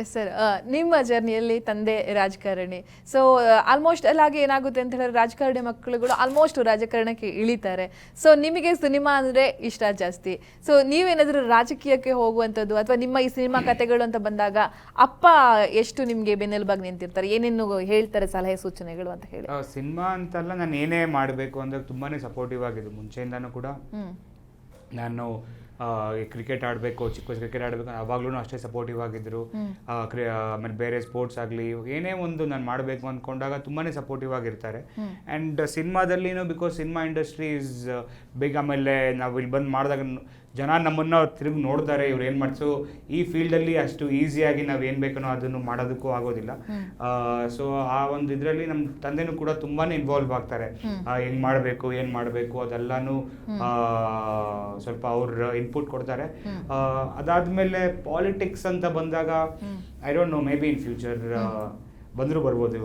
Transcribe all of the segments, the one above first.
Yes sir ನಿಮ್ಮ ಜರ್ನಿಯಲ್ಲಿ ತಂದೆ ರಾಜಕಾರಣಿ. ಸೊ ಆಲ್ಮೋಸ್ಟ್ ಎಲ್ಲಾಗಿ ಏನಾಗುತ್ತೆ ಅಂತ ಹೇಳಿದ್ರೆ ರಾಜಕಾರಣಿ ಮಕ್ಕಳುಗಳು ಆಲ್ಮೋಸ್ಟ್ ರಾಜಕಾರಣಕ್ಕೆ ಇಳಿತಾರೆ. ಸೊ ನಿಮಗೆ ಸಿನಿಮಾ ಅಂದರೆ ಇಷ್ಟ ಜಾಸ್ತಿ. ಸೊ ನೀವೇನಾದರೂ ರಾಜಕೀಯಕ್ಕೆ ಹೋಗುವಂಥದ್ದು ಅಥವಾ ನಿಮ್ಮ ಈ ಸಿನಿಮಾ ಕತೆಗಳು ಅಂತ ಬಂದಾಗ ಅಪ್ಪ ಎಷ್ಟು ನಿಮಗೆ ಬೆನ್ನೆಲುಬಾಗಿ ನಿಂತಿರ್ತಾರೆ? ಏನೇನು ಹೇಳ್ತಾರೆ ಸಲಹೆ ಸೂಚನೆಗಳು ಅಂತ ಹೇಳಿ. ಸಿನಿಮಾ ಅಂತಲ್ಲ ನಾನು ಏನೇ ಮಾಡಬೇಕು ಅಂದ್ರೆ ತುಂಬಾನೇ ಸಪೋರ್ಟಿವ್ ಆಗಿದೆ ಮುಂಚೆಯಿಂದನೂ ಕೂಡ. ನಾನು ಕ್ರಿಕೆಟ್ ಆಡಬೇಕು ಚಿಕ್ಕ ವಯಸ್ಸು ಕ್ರಿಕೆಟ್ ಆಡಬೇಕು ಅವಾಗ್ಲೂ ಅಷ್ಟೇ ಸಪೋರ್ಟಿವ್ ಆಗಿದ್ರು. ಆ, ಕ್ರಿ- ಆಮೇಲೆ ಬೇರೆ ಸ್ಪೋರ್ಟ್ಸ್ ಆಗಲಿ ಏನೇ ಒಂದು ನಾನು ಮಾಡಬೇಕು ಅಂದ್ಕೊಂಡಾಗ ತುಂಬಾ ಸಪೋರ್ಟಿವ್ ಆಗಿರ್ತಾರೆ. And ಸಿನಿಮಾದಲ್ಲಿನೂ because cinema industry is big ಆಮೇಲೆ ನಾವು ಇಲ್ಲಿ ಬಂದು ಮಾಡಿದಾಗ ಜನ ನಮ್ಮನ್ನು ತಿರುಗಿ ನೋಡ್ತಾರೆ ಇವ್ರು ಏನು ಮಾಡ್ಸು? ಈ ಫೀಲ್ಡಲ್ಲಿ ಅಷ್ಟು ಈಸಿಯಾಗಿ ನಾವು ಏನು ಬೇಕನೋ ಅದನ್ನು ಮಾಡೋದಕ್ಕೂ ಆಗೋದಿಲ್ಲ. ಸೊ ಆ ಒಂದು ಇದರಲ್ಲಿ ನಮ್ಮ ತಂದೆನೂ ಕೂಡ ತುಂಬಾನೇ ಇನ್ವಾಲ್ವ್ ಆಗ್ತಾರೆ. ಹೆಂಗೆ ಮಾಡಬೇಕು ಏನು ಮಾಡಬೇಕು ಅದೆಲ್ಲನೂ ಆ, ಸ್ವಲ್ಪ ಅವ್ರ ಇನ್ಪುಟ್ ಕೊಡ್ತಾರೆ. ಅದಾದ್ಮೇಲೆ ಪಾಲಿಟಿಕ್ಸ್ ಅಂತ ಬಂದಾಗ I don't know maybe in future ಬಂದರೂ ಬರ್ಬೋದು.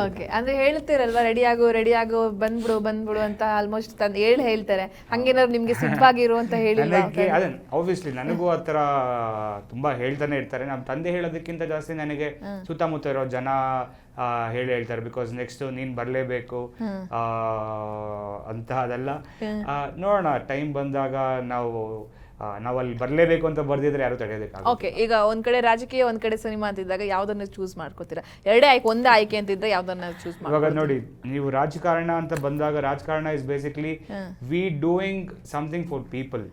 ಓಕೆ ಅಂದ್ರೆ ಹೇಳ್ತೀರಲ್ವಾ ರೆಡಿ ಆಗು ರೆಡಿ ಆಗು ಬಂದ್ಬಿಡು ಬಂದ್ಬಿಡು ಅಂತ ಆಲ್ಮೋಸ್ಟ್ ತಂದು ಹೇಳಿ ಹೇಳ್ತಾರೆ. ಹಂಗೇನಾದ್ರು ನಿಮ್ಗೆ ಸಿದ್ಧವಾಗಿರು ಅಂತ ಹೇಳಿಲ್ವಾ ನನಗೆ ಅದೇ ಆಬ್ವಿಯಸ್ಲಿ ನನಗೂ ಆ ಥರ ತುಂಬಾ ಹೇಳ್ತಾನೆ ಇರ್ತಾರೆ. ನಮ್ಮ ತಂದೆ ಹೇಳೋದಕ್ಕಿಂತ ಜಾಸ್ತಿ ನನಗೆ ಸುತ್ತಮುತ್ತ ಇರೋ ಜನ ಆ, ಹೇಳಿ ಹೇಳ್ತಾರೆ. ಬಿಕಾಸ್ ನೆಕ್ಸ್ಟ್ ನೀನ್ ಬರಲೇಬೇಕು. ಅಂತ ಅದೆಲ್ಲ ಆ, ನೋಡೋಣ ಟೈಮ್ ಬಂದಾಗ ನಾವು ನಾವು ಅಲ್ಲಿ ಬರಲೇಬೇಕು ಅಂತ ಬರ್ದಿದ್ರೆ ಯಾರು ತಡೆಯೋದಕ್ಕೆ ಓಕೆ ಈಗ ಒಂದ್ ಕಡೆ ರಾಜಕೀಯ ಒಂದ್ ಕಡೆ ಸಿನಿಮಾ ಅಂತಿದ್ದಾಗ ಯಾವ್ದನ್ನ ಚೂಸ್ ಮಾಡ್ಕೋತೀರಾ? ಎರಡೇ ಆಯ್ಕೆ ಒಂದೇ ಆಯ್ಕೆ ಅಂತಿದ್ರೆ ಯಾವ್ದನ್ನ ಚೂಸ್ ಇವಾಗ ನೋಡಿ ನೀವು ರಾಜಕಾರಣ ಅಂತ ಬಂದಾಗ ರಾಜಕಾರಣ is basically we doing something for people.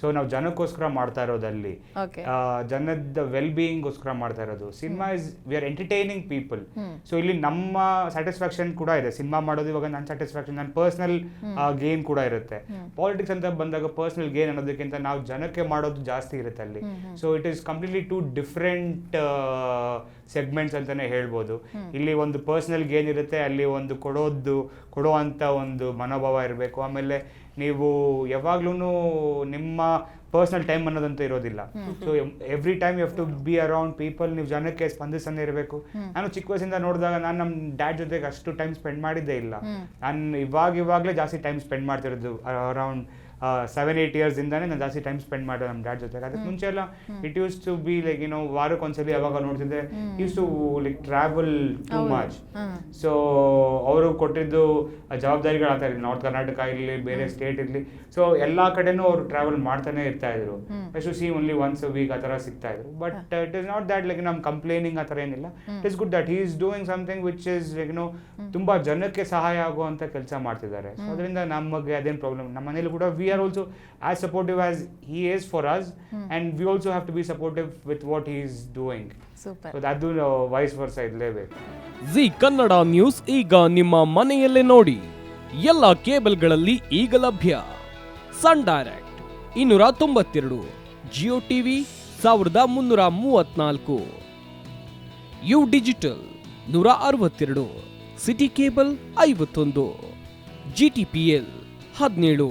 So ನಾವು ಜನಕ್ಕೋಸ್ಕರ ಮಾಡ್ತಾ ಇರೋದಲ್ಲಿ ಜನದ ವೆಲ್ ಬೀಯಿಂಗ್ಗೋಸ್ಕರ ಮಾಡ್ತಾ ಇರೋದು. Cinema is we are entertaining people so ಇಲ್ಲಿ ನಮ್ಮ ಸ್ಯಾಟಿಸ್ಫ್ಯಾಕ್ಷನ್ ಕೂಡ ಇದೆ. ಸಿನಿಮಾ ಮಾಡೋದು ಇವಾಗ ನನ್ನ ಸ್ಯಾಟಿಸ್ಫ್ಯಾಕ್ಷನ್ ನನ್ನ ಪರ್ಸನಲ್ ಗೇನ್ ಕೂಡ ಇರುತ್ತೆ. ಪಾಲಿಟಿಕ್ಸ್ ಅಂತ ಬಂದಾಗ ಪರ್ಸನಲ್ ಗೇನ್ ಅನ್ನೋದಕ್ಕಿಂತ ನಾವು ಜನಕ್ಕೆ ಮಾಡೋದು ಜಾಸ್ತಿ ಇರುತ್ತೆ ಅಲ್ಲಿ. So it is completely two different segments ಅಂತಾನೆ ಹೇಳ್ಬೋದು. ಇಲ್ಲಿ ಒಂದು ಪರ್ಸನಲ್ ಗೇನ್ ಇರುತ್ತೆ ಅಲ್ಲಿ ಒಂದು ಕೊಡೋದು ಕೊಡುವಂಥ ಒಂದು ಮನೋಭಾವ ಇರಬೇಕು. ಆಮೇಲೆ ನೀವು ಯಾವಾಗ್ಲೂ ನಿಮ್ಮ ಪರ್ಸನಲ್ ಟೈಮ್ ಅನ್ನೋದಂತ ಇರೋದಿಲ್ಲ. So every time you have to be around people ನೀವು ಜನಕ್ಕೆ ಸ್ಪಂದಿಸನೇ ಇರಬೇಕು. ನಾನು ಚಿಕ್ಕ ವಯಸ್ಸಿಂದ ನೋಡಿದಾಗ ನಾನು ನಮ್ಮ ಡ್ಯಾಡ್ ಜೊತೆಗೆ ಅಷ್ಟು ಟೈಮ್ ಸ್ಪೆಂಡ್ ಮಾಡಿದ್ದೇ ಇಲ್ಲ. ನಾನು ಇವಾಗ ಇವಾಗಲೇ ಜಾಸ್ತಿ ಟೈಮ್ ಸ್ಪೆಂಡ್ ಮಾಡ್ತಿರೋದು ಅರೌಂಡ್ ಸೆವೆನ್ ಏಟ್ ಇಯರ್ಸ್ ಇಂದಾನೆ ನಾನು ಜಾಸ್ತಿ ಟೈಮ್ ಸ್ಪೆಂಡ್ ಮಾಡೋದು ನಮ್ಮ ಡ್ಯಾಡ್ ಜೊತೆ ಅದಕ್ಕೆ ಮುಂಚೆ ಎಲ್ಲ it used to be like ಏನೋ ವಾರಕ್ಕೆ ಒಂದ್ಸಲಿ ಯಾವಾಗ ನೋಡ್ತಿದ್ದೆ. Used to like travel too much so ಅವರು ಕೊಟ್ಟಿದ್ದು ಜವಾಬ್ದಾರಿಗಳು ಆಗ್ತಾ ಇರಲಿ. ನಾರ್ತ್ ಕರ್ನಾಟಕ ಇರಲಿ ಬೇರೆ ಸ್ಟೇಟ್ ಇರಲಿ. ಸೊ ಎಲ್ಲಾ ಕಡೆನೂ ಅವರು ಟ್ರಾವೆಲ್ ಮಾಡ್ತಾನೆ ಇರ್ತಾ ಇದ್ರು. To see only once week ಆ ಥರ ಸಿಗ್ತಾ ಇದ್ರು. But it is not that like ನಮ್ ಕಂಪ್ಲೇನಿಂಗ್ ಆ ಥರ ಏನಿಲ್ಲ. It is good that he is doing something which is like no ತುಂಬಾ ಜನಕ್ಕೆ ಸಹಾಯ ಆಗುವಂಥ ಕೆಲಸ ಮಾಡ್ತಿದ್ದಾರೆ. ಸೊ ಅದರಿಂದ ನಮಗೆ ಅದೇನು ಪ್ರಾಬ್ಲಮ್ ನಮ್ಮ ಮನೇಲಿ ಕೂಡ we are also as supportive as he is for us and we also have to be supportive with what he is doing super so ಅದು ವೈಸ್ ವರ್ಸ ಇರಲೇಬೇಕು ಜಿ ಕನ್ನಡ ನ್ಯೂಸ್ ಈಗ ನಿಮ್ಮ ಮನೆಯಲ್ಲೇ ನೋಡಿ ಎಲ್ಲ ಕೇಬಲ್ಗಳಲ್ಲಿ ಈಗ ಲಭ್ಯ. ಸನ್ ಡೈರೆಕ್ಟ್ ಇನ್ನೂರ ತೊಂಬತ್ತೆರಡು ಜಿಯೋ ಟಿವಿ ಸಾವಿರದ ಮುನ್ನೂರ ಮೂವತ್ನಾಲ್ಕು. ಯು ಡಿಜಿಟಲ್ ನೂರ ಅರವತ್ತೆರಡು ಸಿಟಿ ಕೇಬಲ್ ಐವತ್ತೊಂದು ಜಿ ಟಿ ಪಿ ಎಲ್ ಹದಿನೇಳು.